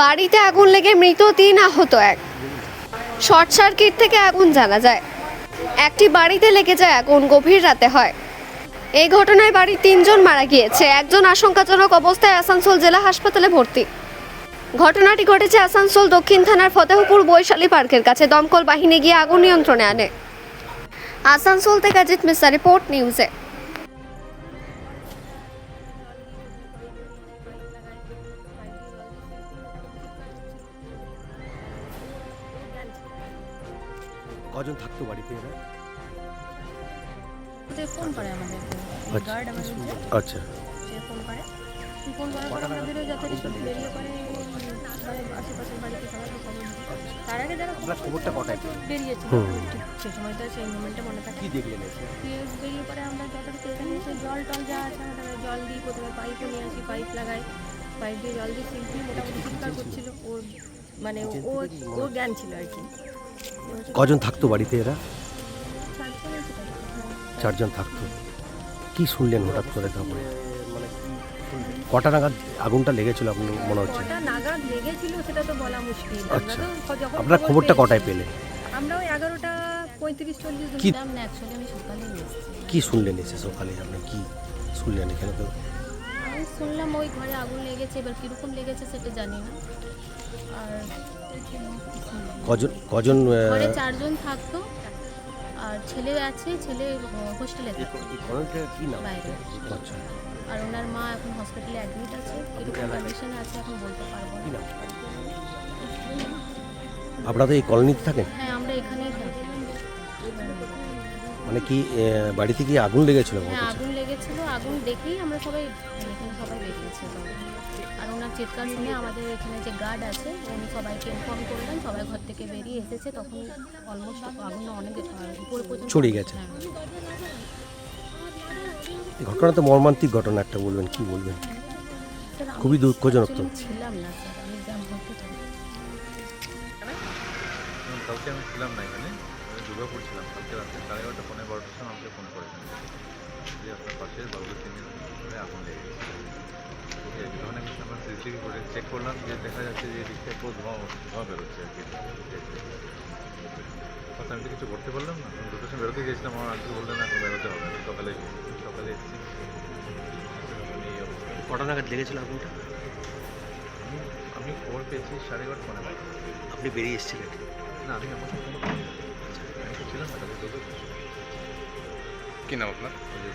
বাড়িতে আগুন লেগে মৃত তিন আহত এক। শর্ট সার্কিট থেকে আগুন জানা যায়। একটি বাড়িতে লেগে যায় আগুন, গভীর রাতে হয়। এই ঘটনায় বাড়ির তিনজন মারা গিয়েছে। একজন আশঙ্কাজনক অবস্থায় আসানসোল জেলা হাসপাতালে ভর্তি। ঘটনাটি ঘটেছে আসানসোল দক্ষিণ থানার ফতেহপুর বৈশালী পার্কের কাছে। দমকল বাহিনী গিয়ে আগুন নিয়ন্ত্রণে আনে। আসানসোল থেকে অজিত মিশ্রা রিপোর্ট নিউজে। কজন থাকতো বাড়িতে এরা? ফোন করে আমাদের আচ্ছা। গার্ড আমাদের আচ্ছা। সে ফোন করে। ফোন করার পর আমরা বেরোয় মানে আশেপাশের বাড়িতে সবাইকে খবর তার আগে যারা খবরটা কটায়? বেরিয়েছিল। হুম। ঠিক সেই মনে থাকে। কি দেখলেন বেরিয়ে পরে আমরা যথারীতি এখানে এসে জল টল যা আছে আমরা জল দিই প্রথমে পাইপও নিয়ে আসি পাইপ লাগাই। পাইপ দিয়ে জল দিয়ে সিল দিয়ে মোটামুটি চিৎকার করছিল। ওর মানে ও জ্ঞান ছিল আর কি। কজন থাকতো বাড়িতে এরা? চারজন আছে তো। চারজন থাকতো। কি শুনলেন হঠাৎ করে তারপরে? কটা নাগাদ আগুনটা লেগেছিল আপনি মনে হচ্ছে? কটা নাগাদ লেগেছিল সেটা তো বলা মুশকিল। আচ্ছা। আপনার খবরটা কটায় পেলেন? আমরা ওই এগারোটা পঁয়ত্রিশ চল্লিশ কি- কি শুনলেন এসে সকালে? আপনি কি শুনলেন এখানে তো? আমি শুনলাম ওই ঘরে আগুন লেগেছে এবার কীরকম লেগেছে সেটা জানি না। আর কজন কজন ঘরে চারজন থাকতো আর ছেলে আছে ছেলে হোস্টেলে থাকে। কি? নাম? বাইরে। আচ্ছা। আর ওনার মা এখন হসপিটালে অ্যাডমিট আছে কীরকম কন্ডিশনে আছে এখন বলতে পারব কি না আপনারা তো এই কলোনিতে থাকেন? হ্যাঁ আমরা এখানেই থাকি। মানে কি বাড়িতে কি আগুন লেগেছিল? হ্যাঁ আগুন লেগেছিল আগুন দেখেই আমরা সবাই মানে এখানে সবাই বেরিয়েছি আর ওনার চিৎকার শুনে আমাদের এখানে যে গার্ড আছে উনি সবাইকে ইনফর্ম করলেন সবাই ঘর থেকে বেরিয়ে এসেছে তখন অলমোস্ট আগুন অনেক আহ, উপরে পর্যন্ত ছড়িয়ে গেছে। হ্যাঁ। ঘটনা তো মর্মান্তিক ঘটনা একটা বলবেন কি বলবেন খুবই দুঃখজনক তো। ছিলাম না স্যার আমি কালকে আমি ছিলাম না এখানে আমি দুর্গাপুর ছিলাম কালকে রাত্রে সাড়ে এগারোটা পনেরো বারোটার সময় আমাকে ফোন করেছেন যে আপনার পাশে দিন ধরে আগুন লেগে গেছে। যখন আমি আমার সিসিটিভি করে চেক করলাম যে দেখা যাচ্ছে যে এদিকটা পুরো ধোঁয়া ধোঁয়া বেরোচ্ছে আর কি। কথা আমি তো কিছু করতে পারলাম না। আমি দুটোর সময় বেরোতে গিয়েছিলাম আমার আজকে বললেন এখন বেরোতে হবে না। সকালে সকালে এসেছি। কটা নাগাদ লেগেছিল আগুনটা? আমি আমি খবর পেয়েছি সাড়ে এগারোটা পনেরো আপনি বেরিয়ে এসেছিলেন? না আমি আমার কি নাম আপনার তোদের